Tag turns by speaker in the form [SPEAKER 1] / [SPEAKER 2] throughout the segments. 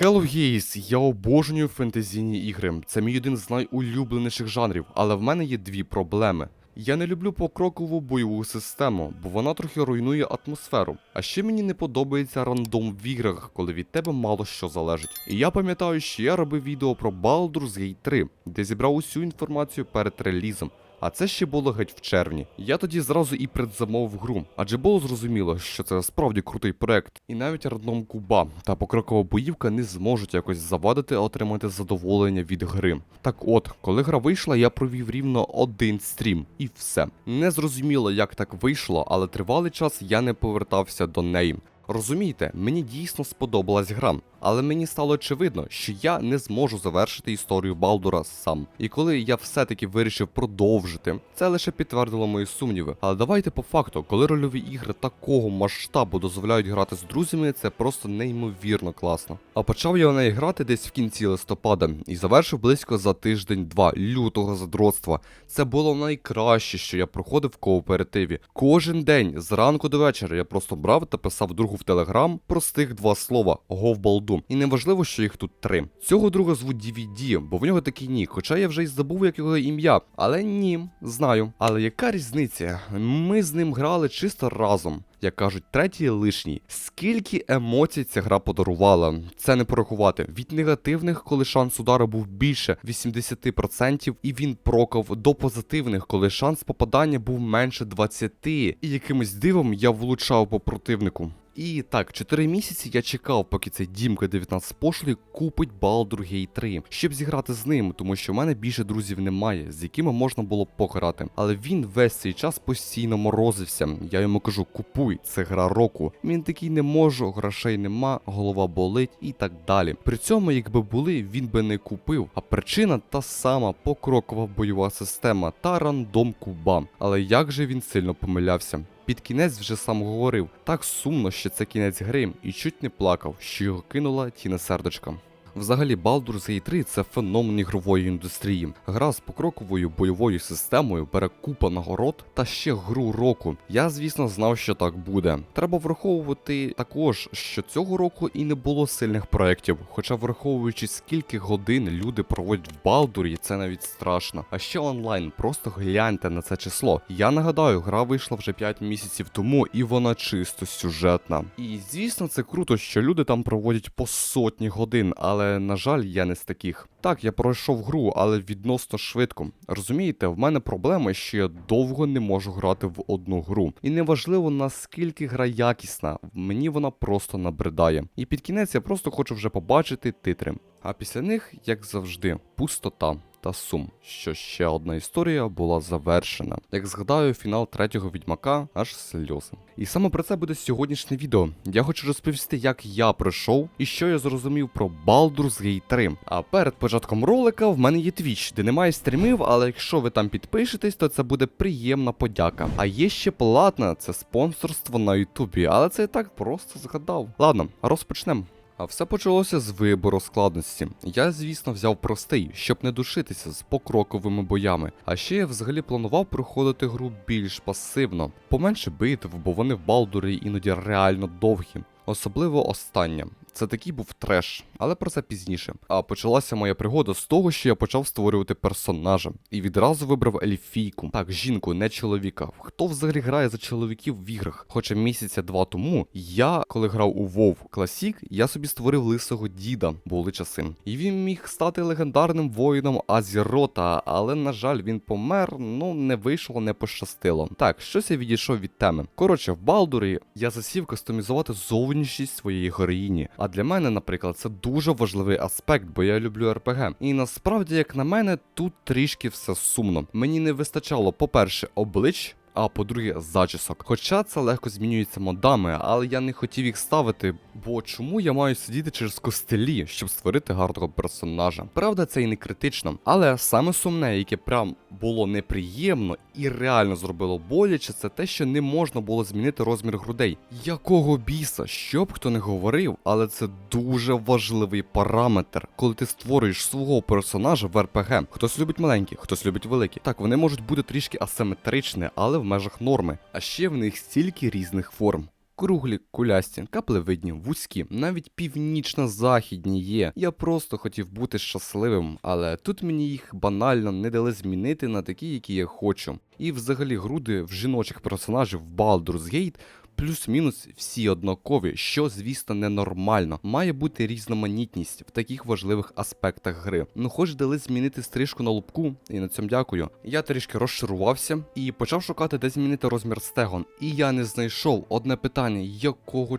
[SPEAKER 1] Hello Gays, я обожнюю фентезійні ігри. Це мій один з найулюбленіших жанрів, але в мене є дві проблеми. Я не люблю покрокову бойову систему, бо вона трохи руйнує атмосферу. А ще мені не подобається рандом в іграх, коли від тебе мало що залежить. І я пам'ятаю, що я робив відео про Baldur's Gate 3, де зібрав усю інформацію перед релізом. А це ще було геть в червні. Я тоді зразу і предзамовив гру, адже було зрозуміло, що це справді крутий проект, і навіть рандом куба та покрокова боївка не зможуть якось завадити отримати задоволення від гри. Так от, коли гра вийшла, я провів рівно один стрім, і все. Не зрозуміло, як так вийшло, але тривалий час я не повертався до неї. Розумієте, мені дійсно сподобалась гра, але мені стало очевидно, що я не зможу завершити історію Балдура сам. І коли я все-таки вирішив продовжити, це лише підтвердило мої сумніви. Але давайте по факту, коли рольові ігри такого масштабу дозволяють грати з друзями, це просто неймовірно класно. А почав я в неї грати десь в кінці листопада і завершив близько за тиждень-два лютого задротства. Це було найкраще, що я проходив в кооперативі. Кожен день зранку до вечора я просто брав та писав другу в телеграм простих два слова говбалду. І неважливо, що їх тут три. Цього друга звуть DVD, бо в нього такий нік, хоча я вже й забув як його ім'я. Але ні, знаю. Але яка різниця? Ми з ним грали чисто разом. Як кажуть, третій лишній. Скільки емоцій ця гра подарувала? Це не порахувати. Від негативних, коли шанс удару був більше 80%, і він прокав до позитивних, коли шанс попадання був менше 20%. І якимось дивом я влучав по противнику. І так, 4 місяці я чекав, поки цей Дімка 19 пошлий купить Baldur Gate 3, щоб зіграти з ним, тому що в мене більше друзів немає, з якими можна було б пограти. Але він весь цей час постійно морозився. Я йому кажу, купуй, це гра року. Він такий не можу, грошей нема, голова болить і так далі. При цьому, якби були, він би не купив. А причина та сама покрокова бойова система та рандом куба. Але як же він сильно помилявся? Під кінець вже сам говорив, так сумно, що це кінець гри, і чуть не плакав, що його кинула тіна сердечка. Взагалі, Baldur's Gate 3 це феномен ігрової індустрії. Гра з покроковою бойовою системою бере купа нагород та ще гру року. Я, звісно, знав, що так буде. Треба враховувати також, що цього року і не було сильних проєктів. Хоча, враховуючи скільки годин люди проводять в Балдурі, це навіть страшно. А ще онлайн, просто гляньте на це число. Я нагадаю, гра вийшла вже 5 місяців тому, і вона чисто сюжетна. І звісно, це круто, що люди там проводять по сотні годин, але на жаль, я не з таких. Так, я пройшов гру, але відносно швидко. Розумієте, в мене проблема, що я довго не можу грати в одну гру. І неважливо наскільки гра якісна, мені вона просто набридає. І під кінець я просто хочу вже побачити титри. А після них, як завжди, пустота та сум, що ще одна історія була завершена. Як згадаю, фінал третього відьмака аж сльози. І саме про це буде сьогоднішнє відео. Я хочу розповісти, як я пройшов і що я зрозумів про Baldur's Gate 3. А перед початком ролика в мене є Twitch, де немає стрімів, але якщо ви там підпишетесь, то це буде приємна подяка. А є ще платна, це спонсорство на Ютубі, але це я так просто згадав. Ладно, розпочнемо. А все почалося з вибору складності. Я, звісно, взяв простий, щоб не душитися з покроковими боями. А ще я взагалі планував проходити гру більш пасивно, поменше битв, бо вони в Балдурі іноді реально довгі. Особливо остання. Це такий був треш, але про це пізніше. А почалася моя пригода з того, що я почав створювати персонажа і відразу вибрав ельфійку. Так, жінку, не чоловіка. Хто взагалі грає за чоловіків в іграх? Хоча місяця два тому я, коли грав у WoW Classic, я собі створив лисого діда, були часи. І він міг стати легендарним воїном Азірота, але на жаль, він помер, ну не вийшло, не пощастило. Так, щось я відійшов від теми. Коротше, в Балдурі я засів кастомізувати зовнішність своєї героїні. А для мене, наприклад, це дуже важливий аспект, бо я люблю РПГ. І насправді, як на мене, тут трішки все сумно. Мені не вистачало, по-перше, облич. А по-друге, зачісок. Хоча це легко змінюється модами, але я не хотів їх ставити, бо чому я маю сидіти через костелі, щоб створити гарного персонажа? Правда, це і не критично. Але саме сумне, яке прям було неприємно і реально зробило боляче, це те, що не можна було змінити розмір грудей. Якого біса, що б хто не говорив, але це дуже важливий параметр, коли ти створюєш свого персонажа в РПГ. Хтось любить маленькі, хтось любить великі. Так, вони можуть бути трішки асиметричні, але в межах норми. А ще в них стільки різних форм. Круглі, кулясті, каплевидні, вузькі, навіть північно-західні є. Я просто хотів бути щасливим, але тут мені їх банально не дали змінити на такі, які я хочу. І взагалі груди в жіночих персонажів в Baldur's Gate плюс-мінус всі однакові, що, звісно, ненормально. Має бути різноманітність в таких важливих аспектах гри. Ну, хоч дали змінити стрижку на лобку, і на цьому дякую. Я трішки розчарувався і почав шукати, де змінити розмір стегон. І я не знайшов одне питання, якого.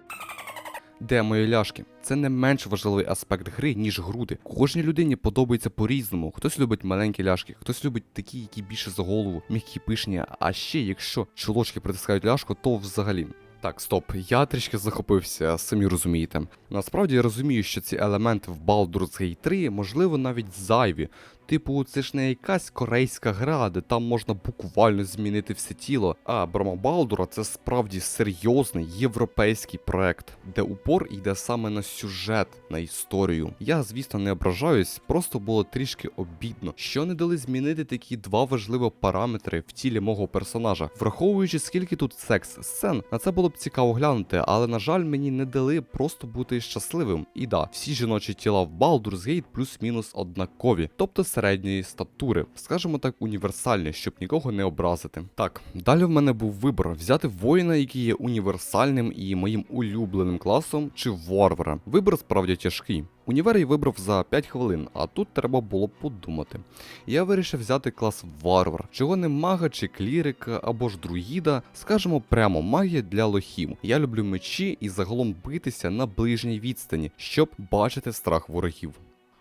[SPEAKER 1] Де мої ляшки? Це не менш важливий аспект гри, ніж груди. Кожній людині подобається по-різному. Хтось любить маленькі ляшки, хтось любить такі, які більше за голову, м'які пишні. А ще якщо чолочки притискають ляшку, то взагалі. Так, стоп, я трішки захопився, самі розумієте. Насправді я розумію, що ці елементи в Baldur's Gate 3 можливо навіть зайві. Типу, це ж не якась корейська гра, де там можна буквально змінити все тіло. А Брома Балдура це справді серйозний європейський проект, де упор йде саме на сюжет, на історію. Я, звісно, не ображаюсь, просто було трішки обідно, що не дали змінити такі два важливі параметри в тілі мого персонажа, враховуючи скільки тут секс сцен, на це було б цікаво глянути, але на жаль, мені не дали просто бути щасливим. І да, всі жіночі тіла в Baldur's Gate плюс-мінус однакові, тобто середньої статури, скажімо так, універсальні, щоб нікого не образити. Так, далі в мене був вибір взяти воїна, який є універсальним і моїм улюбленим класом, чи варвара. Вибір справді тяжкий. Універ я вибрав за 5 хвилин, а тут треба було подумати. Я вирішив взяти клас варвар, чого не мага чи клірика або ж друїда, скажімо прямо, магія для лохів. Я люблю мечі і загалом битися на ближній відстані, щоб бачити страх ворогів.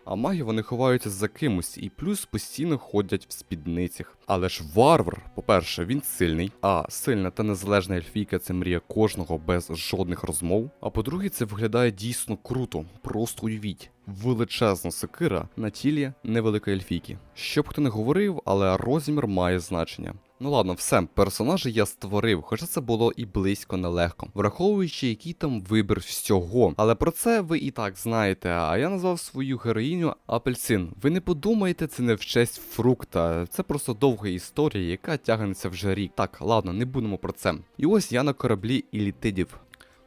[SPEAKER 1] А маги вони ховаються за кимось і плюс постійно ходять в спідницях. Але ж варвар, по-перше, він сильний, а сильна та незалежна ельфійка це мрія кожного без жодних розмов. А по-друге, це виглядає дійсно круто. Просто уявіть. Величезна сокира на тілі невеликої ельфійки. Щоб хто не говорив, але розмір має значення. Ну ладно, все, персонажі я створив, хоча це було і близько нелегко, враховуючи, який там вибір всього. Але про це ви і так знаєте. А я назвав свою героїню Апельсин. Ви не подумайте, це не в честь фрукта, це просто довга історія, яка тягнеться вже рік. Так, ладно, не будемо про це. І ось я на кораблі Ілітидів.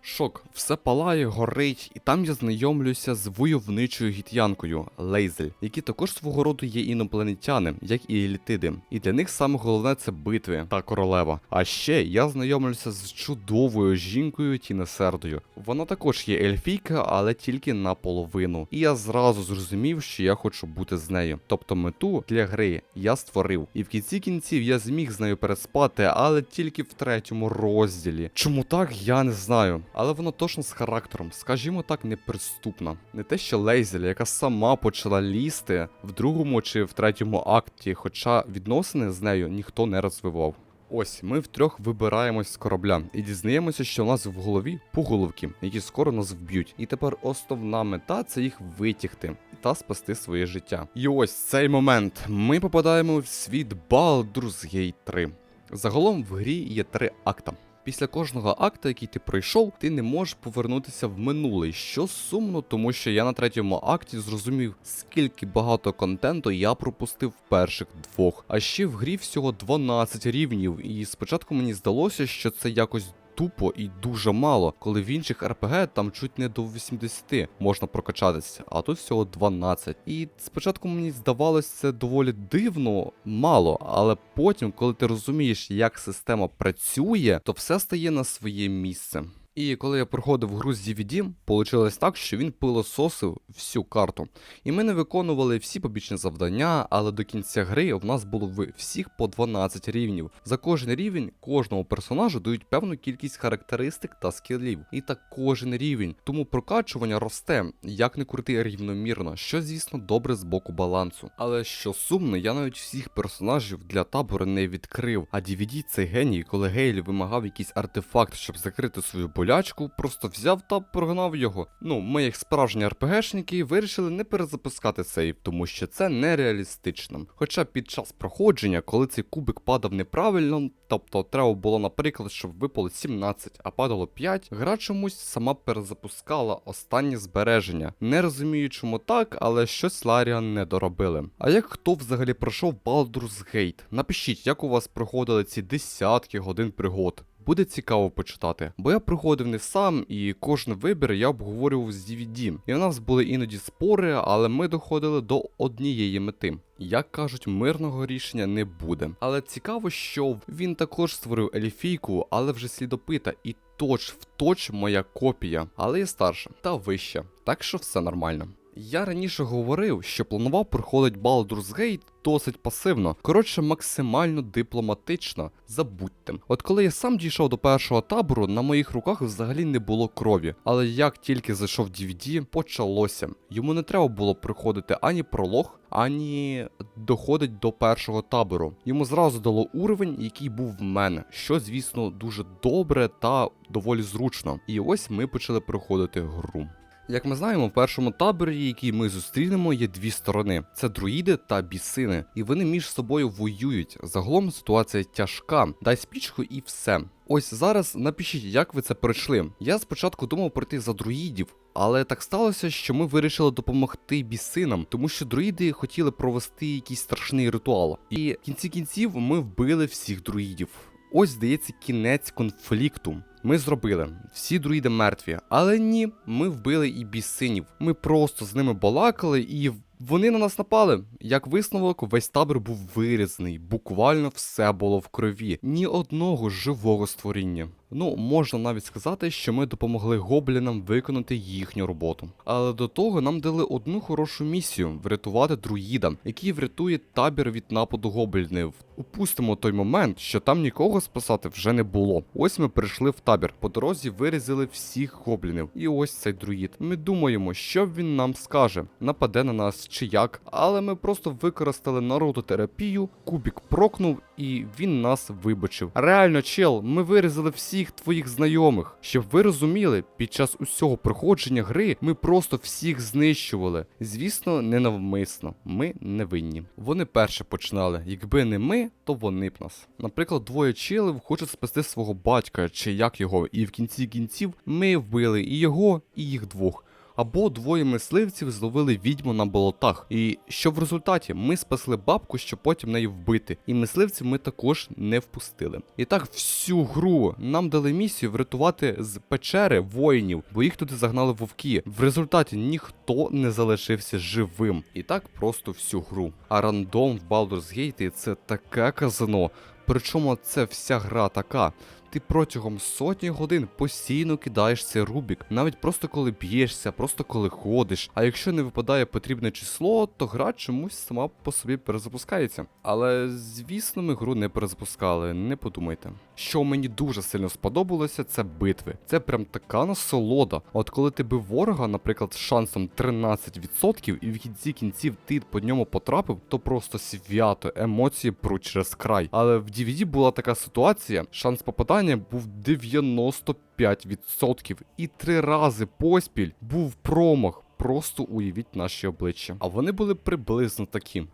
[SPEAKER 1] Шок, все палає, горить, і там я знайомлюся з войовничою гітянкою Лейзель, які також свого роду є інопланетяни, як і елітиди. І для них саме головне це битви та королева. А ще я знайомлюся з чудовою жінкою Тінесердою. Вона також є ельфійка, але тільки наполовину. І я зразу зрозумів, що я хочу бути з нею. Тобто мету для гри я створив. І в кінці кінців я зміг з нею переспати, але тільки в третьому розділі. Чому так, я не знаю але вона точно з характером, скажімо так, неприступна. Не те, що Лейзеля, яка сама почала лізти в другому чи в третьому акті, хоча відносини з нею ніхто не розвивав. Ось ми втрьох вибираємось з корабля і дізнаємося, що у нас в голові пуголовки, які скоро нас вб'ють. І тепер основна мета це їх витягти та спасти своє життя. І ось цей момент ми попадаємо в світ Baldur's Gate 3. Загалом в грі є три акта. Після кожного акта, який ти пройшов, ти не можеш повернутися в минуле, що сумно, тому що я на третьому акті зрозумів, скільки багато контенту я пропустив в перших двох. А ще в грі всього 12 рівнів, і спочатку мені здалося, що це якось. Тупо і дуже мало, коли в інших РПГ там чуть не до 80 можна прокачатися, а тут всього 12. І спочатку мені здавалось це доволі дивно, мало, але потім, коли ти розумієш, як система працює, то все стає на своє місце. І коли я проходив гру з DVD, вийшло так, що він пилососив всю карту. І ми не виконували всі побічні завдання, але до кінця гри в нас було всіх по 12 рівнів. За кожен рівень кожному персонажу дають певну кількість характеристик та скілів. І так кожен рівень. Тому прокачування росте, як не крути рівномірно, що, звісно, добре з боку балансу. Але що сумно, я навіть всіх персонажів для табору не відкрив. А DVD це геній, коли Гейль вимагав якийсь артефакт, щоб закрити свою болячку, просто взяв та прогнав його. Ну, ми, як справжні РПГшники, вирішили не перезапускати сейв, тому що це нереалістично. Хоча під час проходження, коли цей кубик падав неправильно, тобто треба було, наприклад, щоб випало 17, а падало 5, гра чомусь сама перезапускала останнє збереження. Не розумію, чому так, але щось Ларіан не доробили. А як хто взагалі пройшов Baldur's Gate? Напишіть, як у вас проходили ці десятки годин пригод. Буде цікаво почитати. Бо я приходив не сам, і кожен вибір я обговорював з DVD. І в нас були іноді спори, але ми доходили до однієї мети. Як кажуть, мирного рішення не буде. Але цікаво, що він також створив еліфійку, але вже слідопита, і точ в точ моя копія, але є старша та вища, так що все нормально. Я раніше говорив, що планував проходити Baldur's Gate досить пасивно, коротше, максимально дипломатично. Забудьте. От коли я сам дійшов до першого табору, на моїх руках взагалі не було крові. Але як тільки зайшов DVD, почалося. Йому не треба було проходити ані пролог, ані доходить до першого табору. Йому зразу дало уровень, який був в мене, що, звісно, дуже добре та доволі зручно. І ось ми почали проходити гру. Як ми знаємо, в першому таборі, який ми зустрінемо, є дві сторони: це друїди та бісини, і вони між собою воюють. Загалом ситуація тяжка. Дай спічку і все. Ось зараз напишіть, як ви це пройшли. Я спочатку думав пройти за друїдів, але так сталося, що ми вирішили допомогти бісинам, тому що друїди хотіли провести якийсь страшний ритуал. І в кінці кінців ми вбили всіх друїдів. Ось здається кінець конфлікту. Ми зробили всі друїди мертві, але ні, ми вбили і бісинів. Ми просто з ними балакали, і вони на нас напали. Як висновок, весь табор був вирізаний, буквально все було в крові, ні одного живого створіння. Ну, можна навіть сказати, що ми допомогли гоблінам виконати їхню роботу. Але до того нам дали одну хорошу місію врятувати друїда, який врятує табір від нападу гоблінів. Упустимо той момент, що там нікого спасати вже не було. Ось ми прийшли в табір. По дорозі вирізали всіх гоблінів. І ось цей друїд. Ми думаємо, що він нам скаже, нападе на нас чи як. Але ми просто використали народотерапію, кубік прокнув і він нас вибачив. Реально, чел, ми вирізали всіх твоїх знайомих. Щоб ви розуміли, під час усього проходження гри ми просто всіх знищували. Звісно, ненавмисно. Ми не винні. Вони перше починали. Якби не ми, то вони б нас. Наприклад, двоє чилів хочуть спасти свого батька чи як його, і в кінці кінців ми вбили і його, і їх двох. Або двоє мисливців зловили відьму на болотах. І що в результаті ми спасли бабку, щоб потім неї вбити. І мисливців ми також не впустили. І так всю гру нам дали місію врятувати з печери воїнів, бо їх туди загнали вовки. В результаті ніхто не залишився живим. І так просто всю гру. А рандом в Baldur's Gate це таке казино. Причому це вся гра така. Ти протягом сотні годин постійно кидаєш цей рубік, навіть просто коли б'єшся, просто коли ходиш. А якщо не випадає потрібне число, то гра чомусь сама по собі перезапускається. Але звісно, ми гру не перезапускали, не подумайте. Що мені дуже сильно сподобалося, це битви. Це прям така насолода. От коли ти бив ворога, наприклад, з шансом 13%, і в кінці кінців ти по ньому потрапив, то просто свято, емоції пруть через край. Але в DVD була така ситуація, шанс попадання був 95%, і три рази поспіль був промах. Просто уявіть наші обличчя. А вони були приблизно такі.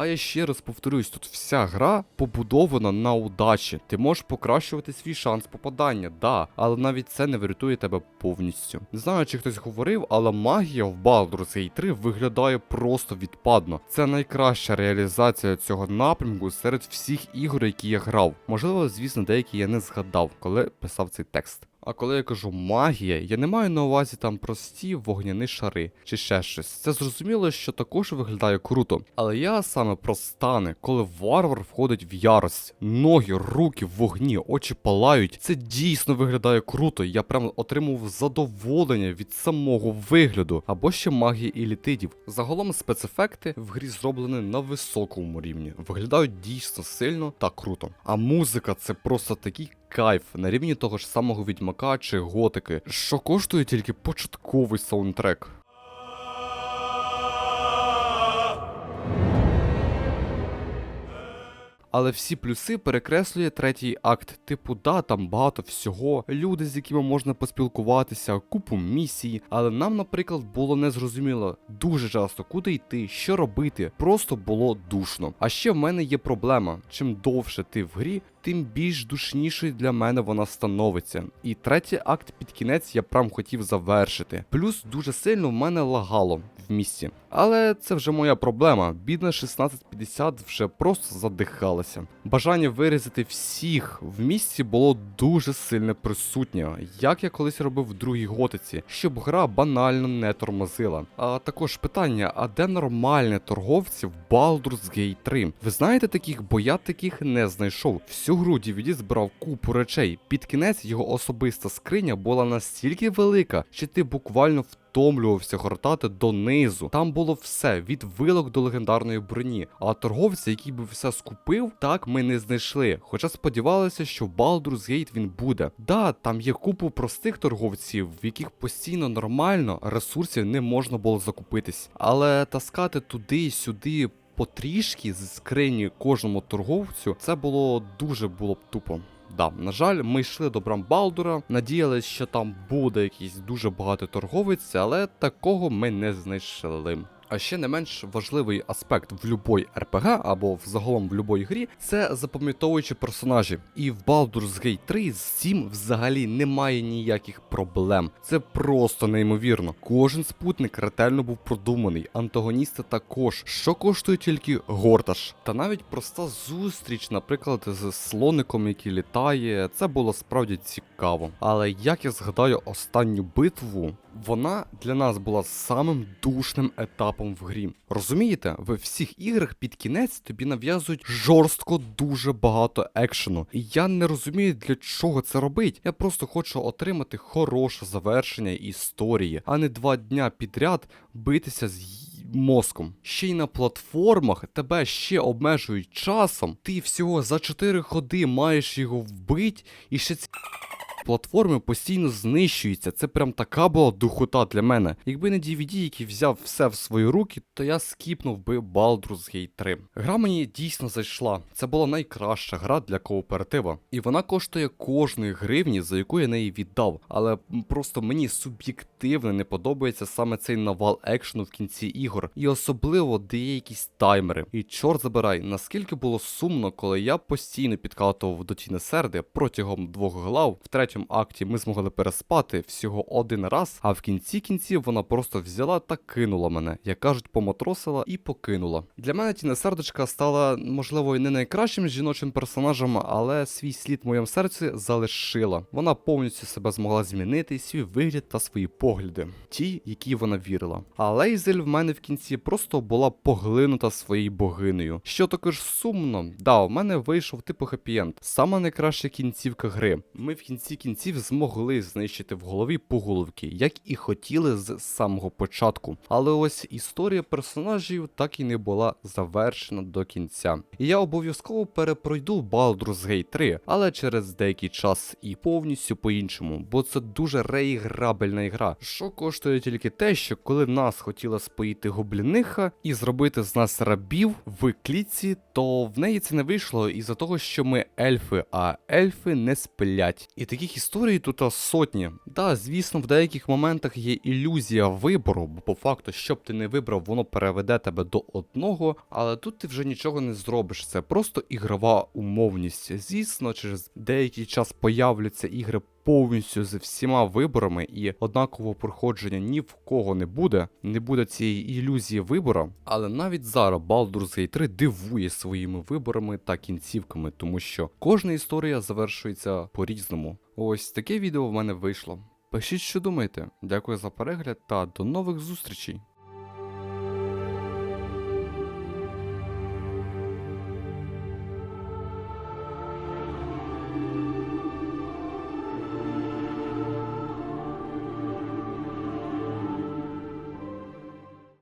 [SPEAKER 1] А я ще раз повторюсь, тут вся гра побудована на удачі. Ти можеш покращувати свій шанс попадання, да, але навіть це не врятує тебе повністю. Не знаю, чи хтось говорив, але магія в Baldur's Gate 3 виглядає просто відпадно. Це найкраща реалізація цього напрямку серед всіх ігор, які я грав. Можливо, звісно, деякі я не згадав, коли писав цей текст. А коли я кажу магія, я не маю на увазі там прості вогняні шари чи ще щось. Це зрозуміло, що також виглядає круто. Але я саме про стани, коли варвар входить в ярость, ноги, руки вогні, очі палають. Це дійсно виглядає круто. Я прям отримував задоволення від самого вигляду. Або ще магія ілітидів. Загалом спецефекти в грі зроблені на високому рівні. Виглядають дійсно сильно та круто. А музика це просто такий кайф на рівні того ж самого відьмака чи готики, що коштує тільки початковий саундтрек. Але всі плюси перекреслює третій акт. Типу, да, там багато всього, люди, з якими можна поспілкуватися, купу місій. Але нам, наприклад, було незрозуміло дуже часто, куди йти, що робити. Просто було душно. А ще в мене є проблема: чим довше ти в грі, тим більш душнішою для мене вона становиться. І третій акт під кінець я прям хотів завершити. Плюс дуже сильно в мене лагало. в місті. Але це вже моя проблема. Бідна 1650 вже просто задихалася. Бажання вирізати всіх в місті було дуже сильно присутнє, як я колись робив в другій готиці, щоб гра банально не тормозила. А також питання: а де нормальні торговці в Baldur's Gate 3? Ви знаєте таких, бо я таких не знайшов. Всю гру DVD збирав купу речей. Під кінець його особиста скриня була настільки велика, що ти буквально втомлювався гортати донизу. Там було все від вилок до легендарної броні. А торговця, який би все скупив, так ми не знайшли. Хоча сподівалися, що в Baldur's Gate він буде. Да, там є купу простих торговців, в яких постійно нормально ресурсів не можна було закупитись. Але таскати туди й сюди. Потрішки з скрині кожному торговцю це було дуже було б тупо. Да, на жаль, ми йшли до Брамбалдура, надіялись, що там буде якийсь дуже багатий торговець, але такого ми не знайшли. А ще не менш важливий аспект в любой РПГ або взагалом в любой грі це запам'ятовуючі персонажі. І в Baldur's Gate 3 з цим взагалі немає ніяких проблем. Це просто неймовірно. Кожен спутник ретельно був продуманий, антагоністи також, що коштує тільки Горташ. Та навіть проста зустріч, наприклад, з слоником, який літає, це було справді цікаво. Але як я згадаю останню битву, вона для нас була самим душним етапом в грі. Розумієте, в всіх іграх під кінець тобі нав'язують жорстко дуже багато екшену. І я не розумію, для чого це робить. Я просто хочу отримати хороше завершення історії, а не два дня підряд битися з мозком. Ще й на платформах тебе ще обмежують часом. Ти всього за 4 ходи маєш його вбить, і ще ці платформи постійно знищуються. Це прям така була духота для мене. Якби не DVD, який взяв все в свої руки, то я скіпнув би Baldur's Gate 3. Гра мені дійсно зайшла. Це була найкраща гра для кооператива. І вона коштує кожної гривні, за яку я неї віддав. Але просто мені суб'єктивно не подобається саме цей навал екшену в кінці ігор. І особливо, де є якісь таймери. І чорт забирай, наскільки було сумно, коли я постійно підкатував до Тіни Серди протягом двох глав. В третьому акті ми змогли переспати всього один раз, а в кінці кінців вона просто взяла та кинула мене, як кажуть, поматросила і покинула. Для мене Тіна Сердочка стала, можливо, і не найкращим жіночим персонажем, але свій слід в моєму серці залишила. Вона повністю себе змогла змінити, свій вигляд та свої погляди, ті, які вона вірила. А Лейзель в мене в кінці просто була поглинута своєю богинею. Що також сумно, да, у мене вийшов типу хеппі-енд. Сама найкраща кінцівка гри. Ми в кінці кінців змогли знищити в голові пуголовки, як і хотіли з самого початку. Але ось історія персонажів так і не була завершена до кінця. І я обов'язково перепройду Baldur's Gate 3, але через деякий час і повністю по-іншому, бо це дуже реіграбельна ігра. Що коштує тільки те, що коли нас хотіла споїти гобліниха і зробити з нас рабів в клітці, то в неї це не вийшло із-за того, що ми ельфи, а ельфи не сплять. І таких історій тут сотні. Да, звісно, в деяких моментах є ілюзія вибору, бо по факту, що б ти не вибрав, воно переведе тебе до одного, але тут ти вже нічого не зробиш. Це просто ігрова умовність. Звісно, через деякий час появляться ігри. Повністю з всіма виборами і однакового проходження ні в кого не буде, не буде цієї ілюзії вибора. Але навіть зараз Baldur's Gate 3 дивує своїми виборами та кінцівками, тому що кожна історія завершується по-різному. Ось таке відео в мене вийшло. Пишіть, що думаєте. Дякую за перегляд та до нових зустрічей.